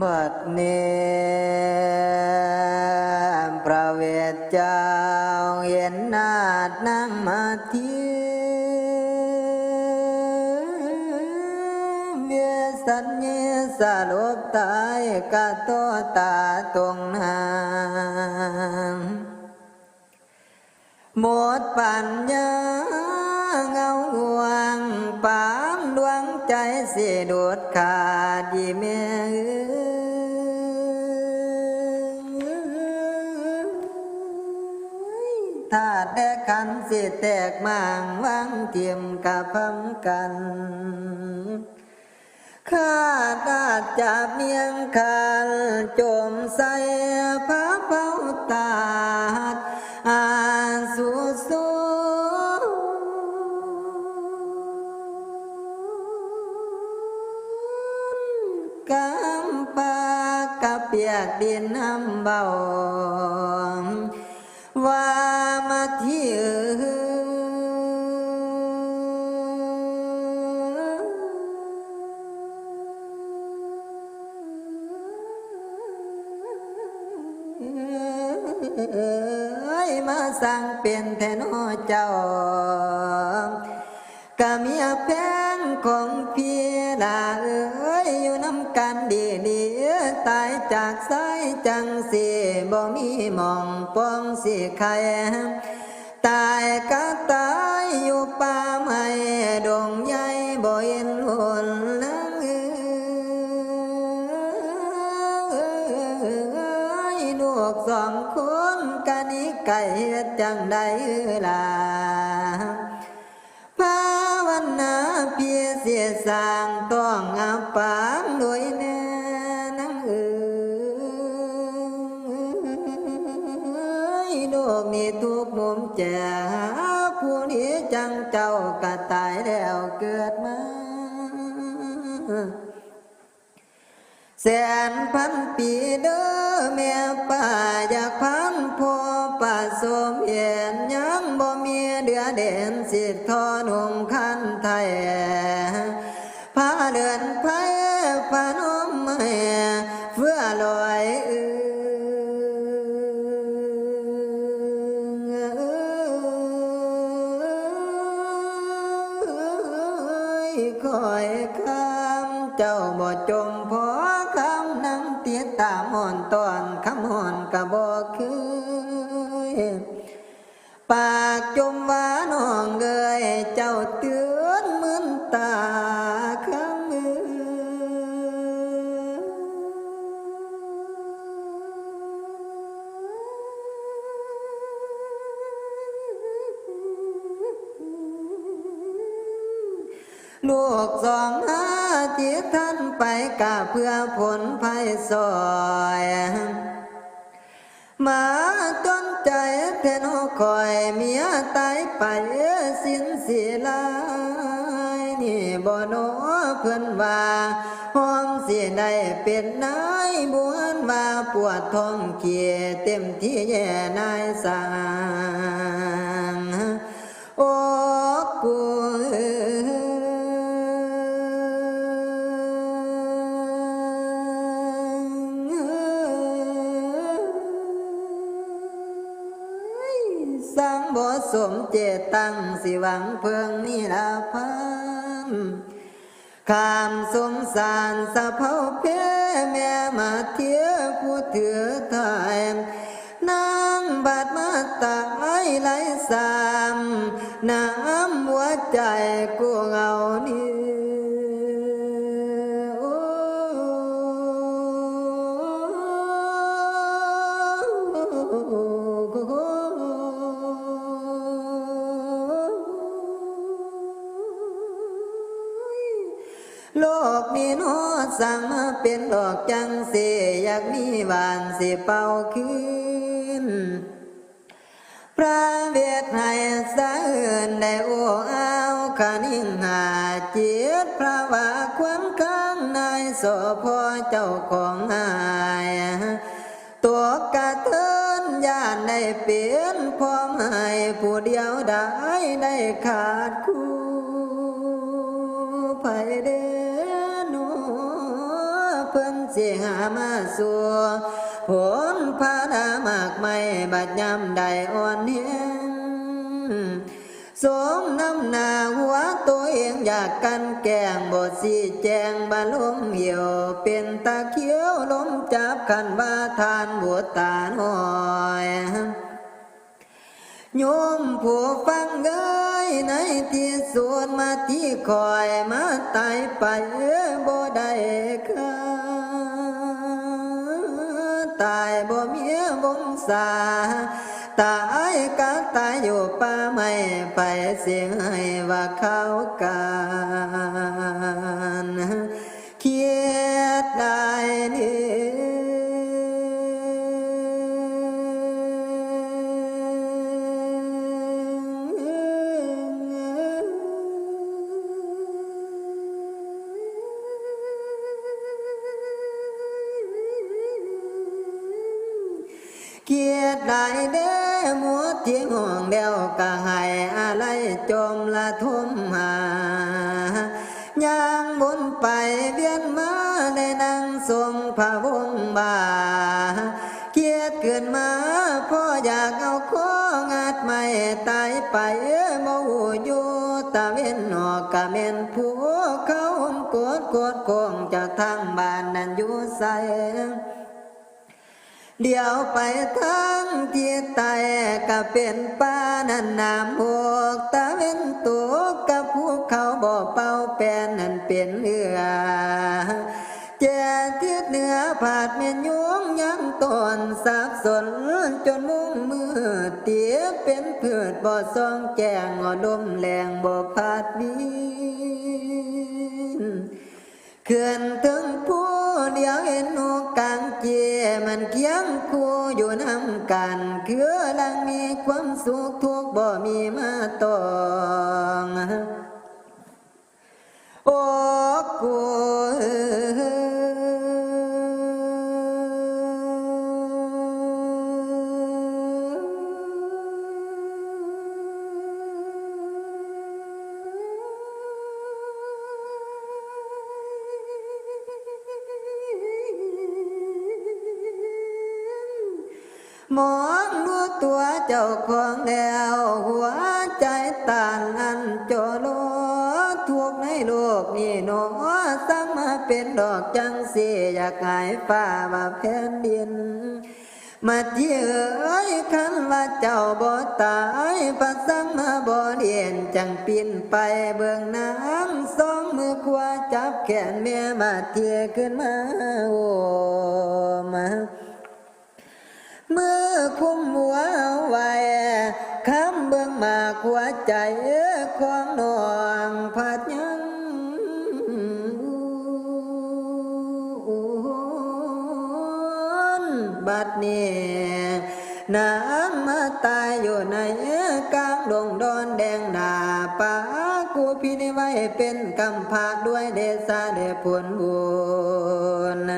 บัดนี้พระเวทเจ้าเห็นนาดนั่งมาเทีเวสัญญาสลบตายกะตัวตาตรงนางหมดปัญญาเงาห่วงปามดวงใจเสิดูดขาดยีเมถ้ กันสิแตกมางวังเทียมกับพำกันข้าตาจับเมียงคันจมใส่พระเฝ้าตาดอาสุสุกำปากะเปียกดินน้ำเบา อ้ยมาสั่งเป็นแทนอเจ้ากะเมียแพงของพี่ลาเอ้ยอยู่น้ำกันดีดีตายจากสายจังสีบ่มีมองป้องสิใครตายก็ตายอยู่ป่าไม้ดงใจังใดล่ะภาวนาเพียเสียสร้างต้องอาปางด้วยแน่นังเอ๋ยโลกนี้ทุกมุมแจผู้นี้จังเจ้าก็ตายแล้วเกิดมาแสนพันปีเด้อแม่ป่าอยากพัน คอยคำเจ้าบ่จมพอคำนั่งเตียตามหอนตอนคำหอนกะบ่คือปากจมว่าน้องเกยเจ้าเตือาที่ท่านไปกะเพื่อผลภัยซอยมาต้นใจเทนหคอยเมียตายไปสิ้นสีลายนี่บ่โนเพื่อนว่าหอมสิได้เป็นนายบวนว่าปวดท้องเกียเต็มที่แย่นายสางโอ้ บ่สมเจตตังสิหวังเพิ่งนี่ลาพันขามสงสารสะเพาเพแม่มาเทียผู้ถือทายนางบาดมาตายไหลสามน้ำหัวใจกูเงานี้ สั่งมาเป็นดอกจังเสียอยากมีหวานสิเป่าคืนพระเวทให้สะเอื่นได้โอ้เอาขานิ่งหาเจีดพระว่าควันข้างในโสพอเจ้าของหายตัวกระเทินย่านได้เปลี่ยนพร้อมให้ผู้เดียวได้ได้ขาดคู่ไผเดนไผ เพิ่นสิหามาสู่ผลพานามากไม่บัดยำใดอ่อนเฮียสมน้ำหนาหัวตัวเองอยากกันแกงบทสีแจงบาลมเหี่ยว เป็นตาเขียวลมจับขันว่าทานบวตาหน่อยโยมผู้ฟังเอ้ยในที่สวนมาที่คอยมาตายไปบ่ได้ค่ะ งสา ตายก็ตายอยู่ป่าไม่ไปเสียงให้ว่าเขาการ ดได้เด้มัวเทียงห่วงเดียวก็ให้อะไรจมละทุ่มหาย่างบนไปเวียนมาได้นั่งทรงพระวงบาเกียดเกินมาพ่ออยากเอาข้องาดไม่ตายไปเมาอยู่ตาเวนหอกกะเมนผู้เขากดกดโกงจากทางบ้านนั้นอยู่ใส เดี๋ยวไปทั้งที่ตายก็เป็นป้านันนามหกตาเว้นตัวกับภูเขาบ่อเป่าแปนนั่นเป็นเหือแจทิศเหนือผาดเมียนยวงยังตนสับสนจนมุ่งมือเตียเป็นเพืชบ่อซองแจงอดมแรงบ่ผาดวิน ขื่อนถึงผู้เดียวเห็นนกกลางเจียมันเคียงคู่อยู่น้ำกัน คือลังมีความสุขทุกบ่มีมาต้อง โอ้กู อยากหายฟ้ามาแผ่นดินมาเที่ยวเอ้ยคันว่าเจ้าบ่ตายพระสังมาบ่เดียนจังปินไปเบื้องน้ำสองมือขวาจับแขนแม่มาเที่ยขึ้นมาโอ้มาเมื่อคุ้มหัวไว้คำเบื้องมาขัวใจของนองผัดยั นี้นางมาตายอยู่ในกลางดงดอนแดงนาป่ากูพี่นี่ไว้เป็นกำพาด้วยเดชาเดผลบุญ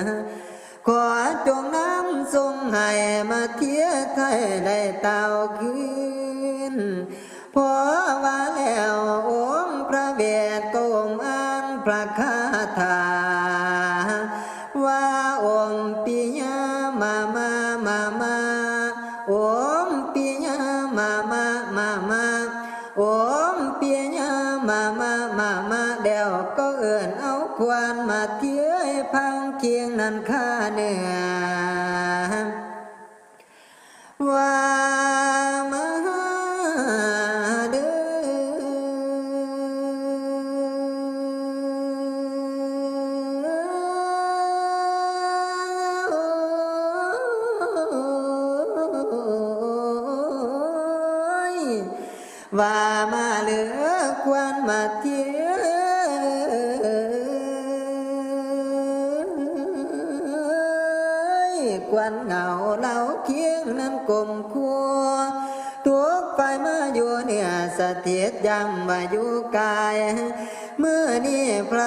ขอจงน้ำทรงให้มาเทียไทยได้เต่าคืนพอว่าแล้วองค์พระเวทโกมอ่านพระคาถา เคียงนั้นข้าเนือว่า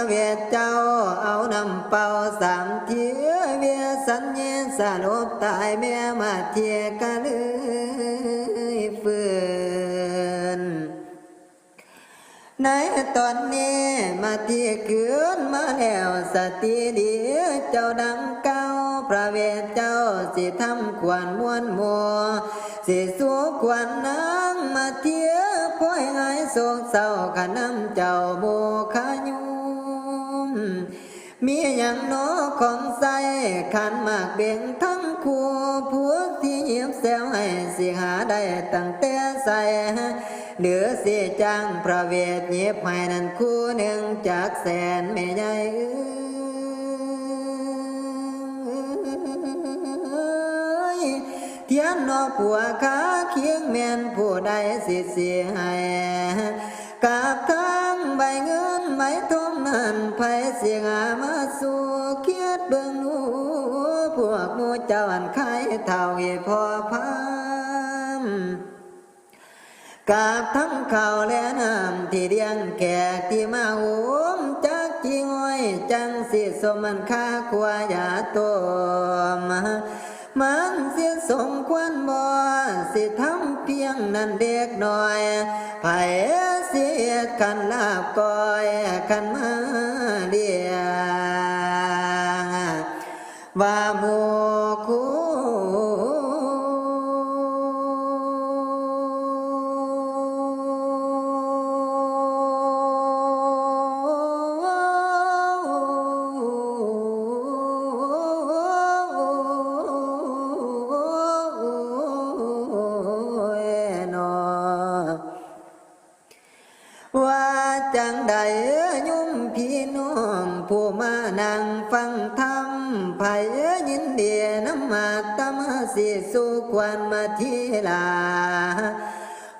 เวทเจ้าเอานำเป่าสามเทียเวียสัญญาสลบตายแม่มาเทียกันเลยฟืนในตอนนี้มาเที่เกือนมาแล้วสติดีเจ้าดังเก้าพระเวทเจ้าสิทำควรมวนมัวสิสู้ควรนางมาเทียพ่อยหายโศกเศร้าขนำเจ้าโมขายุ มีอย่างน้อของใส่ขันมากเบ่งทั้งคู่พวที่เหียบแซวให้สิหาได้ตั้งแต่ใส่เหลือเสียจังพระเวทเย็บให้นั่นคู่หนึ่งจากแสนแม่ใหญ่เทียนนอผัวขาเคียงแมนผู้ใดสิเสียให้ กับทั้งใบเงินใบทองนั้นไผเสียงามาสู่เคียดเบิ่งหนูพวกหมูเจ้าอันไข่เท่าให้พอพามกาบทั้งข่าวและน้ำที่เรียงแขกที่มาโหมจากจีงอยจังสิสมันค่าควายาตัวมามันเสียสมควรบ่สิทำเพียงนั้นเด็กหน่อยไผย กันลาบก้อยกันมา ว่าจังใดยุ่มพี่น้องผู้มานั่งฟังธรรมไผยินเดียน้ำมาตมสิสู่ควันมาทีลา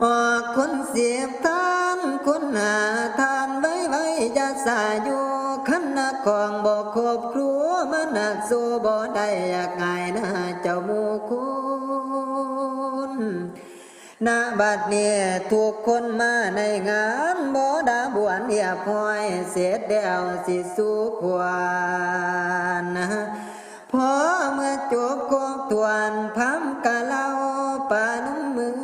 ออกคนเสียบทานคนหาทานไว้ไว้จะสาอยู่ขันนักของบอกครบครัวมันหนักสู้บ่ได้อยากไงนะเจ้าหมูคุณ ณบัดเนี่ยทุกคนมาในงานบ่ดาบวนเดียบห้อย เสร็จแล้วสิสู้ควานพอเมื่อจบกองตวนพัมกะเล่าปาน้ำมือ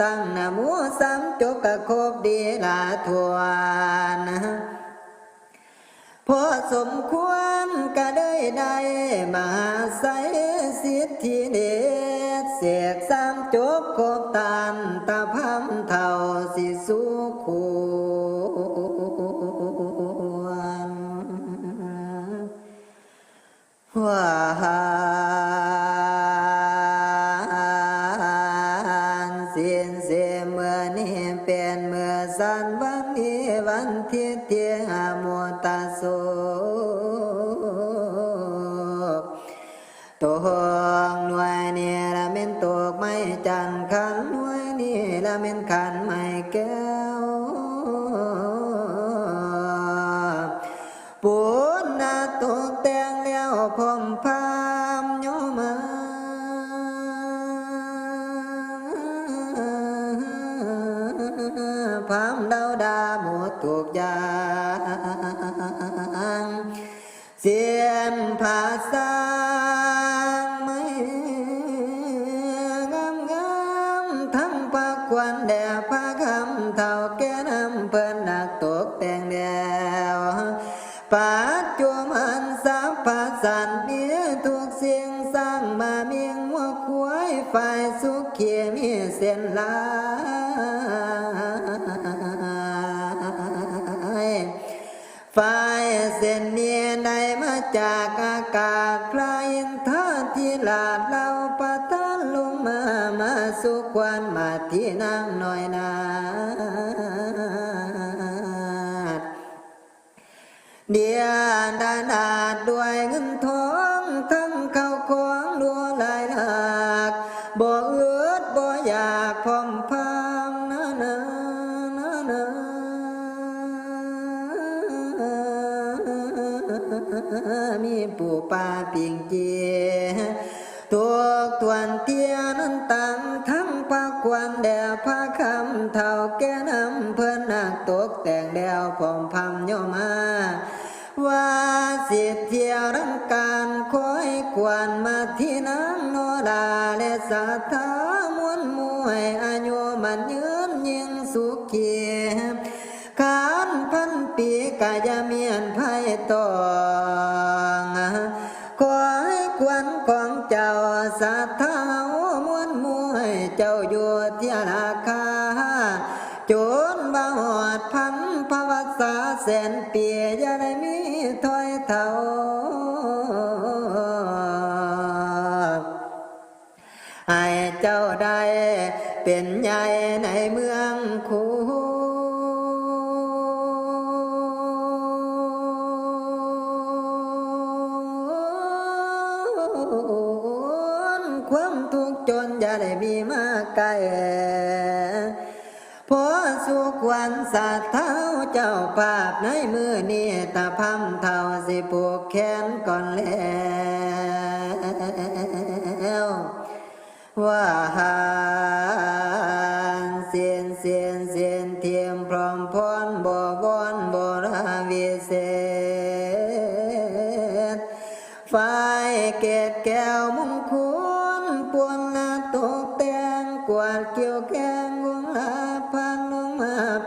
ตั้งนะโมสามจบกะครบดีลาทวนพอสมควรก็ได้ได้มาใส่ ทธิเดชเสกสามจบครบตามตาพัมเท่าสิสุควรวานสิ้นเสียเมื่อนี้เป็นเมื่อสันวันนี้วันที่เทียโมตาโส ไม่จันขันหวยนี่ละเม็นขันไม่แก้วปุณนาตกแต่งแล้วพร้อมพามโยมาพามดาวดาหมดถูกอยาง จากอากาศกลายท่าที่ลาดเราปะทาลงมา มาสุขวันมาที่นางน้อยนาดเดียดานาดด้วยเงินทอง ปิงเจียตัวตวนเตียนั้นตังทั้งภาควันแด่พาคำเท่าแก่น้ำเพื่อนนักตกแต่งแดวพร้อมพำโยมาว่าสิเที่ยวรังการคอยกวนมาที่นางโนราและสาธามวนมวยอายุมามันยืนยิ่งสุขีขานพันปีกายเมียนไพ่ตอ นความทุกข์จนอย่าได้มีมาไกลพอสุขวันสาเท้าเจ้าภาพในมือนี้ตาพัมเท่าสิผูกแขนก่อนแล้วว่าหา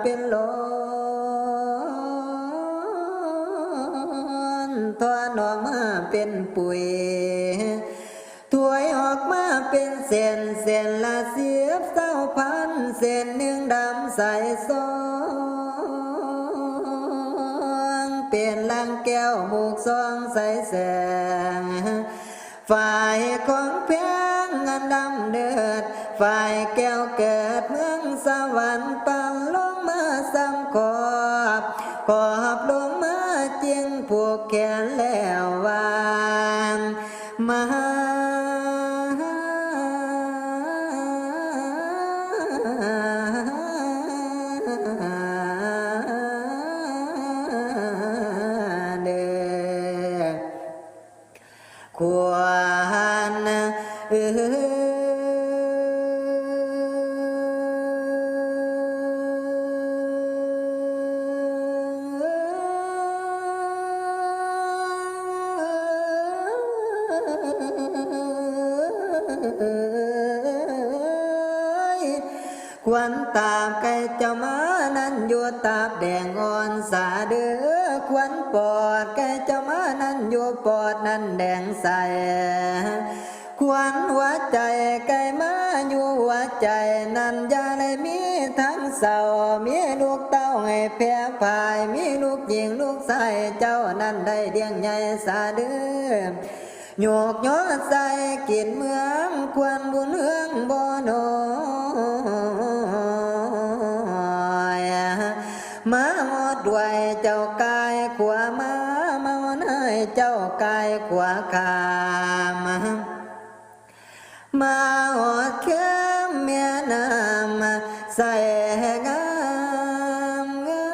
เป็นลนทอนออกมาเป็นปุ๋ยถวยออกมาเป็นเส้นเส้นละเสียบเศร้าพันเส้นหนึ่งด เด้อควันปอดไก่เจ้ามานั้นอยู่ปอดนั้นแดงใสควันหัวใจไก่มาอยู่หัวใจนั้นอยาได้มีทั้งเศร้ามีลูกเต้าให้แพ้พายมีลูกหญิงลูกชายเจ้านั้นได้เลี้ยงใหญ่สาเด้อโยกย้อใส่กินเมืองควรบุญเฮืองบ่โน ด้วยเจ้ากายขวามาเมาหนให้เจ้ากายขวาคามมาหอดเข็มเมียน้ำใส่งามงา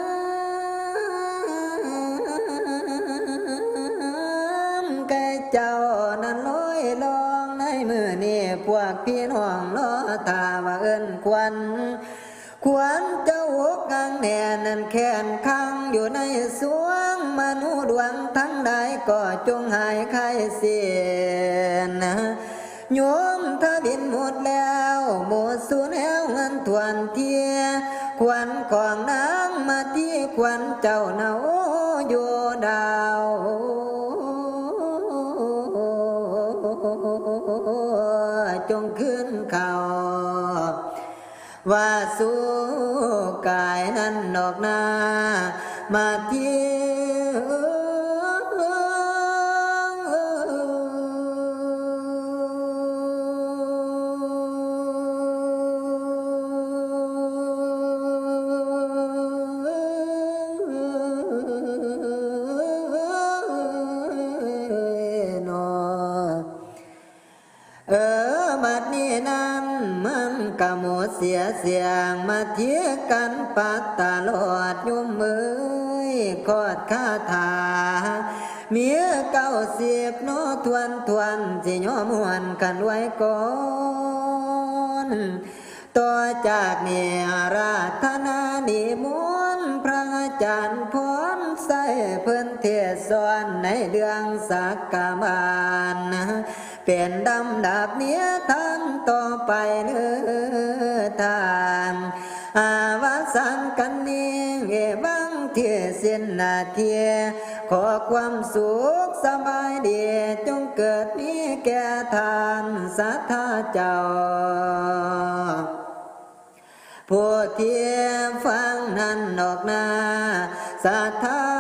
มแกเจ้านั้นลอยลองในมือนี่พวกพี่น้องล้อตาว่าเอิ้นควันควันเจ้าหกกังแน่นันแขนข้า งอยู่ในสวงมนุษย์ดวงทั้งใดก็จงหายไข้เสียนโยมถ้าบินหมดแล้ วห กันปัดตลอดยุ่มมือกอดคาถาเมียเก้าสิบโนทวนทวนสิยอมหวนกันไว้ก่อนต่อจากนี้ราธนานิมนต์พระอาจารย์พรใส่เพิ่นเทศสอนในเรื่องสักกาบานเป็นดำดาบเนี้ยทางต่อไปเนื้อทาง อาวาสันกันนี้เอวังเทียเส้นนาเทียขอความสุขสบายดีจงเกิดนี้แก่ทานสัทธาเจ้าผู้เทียฟังนั้นดอกนาสัทธา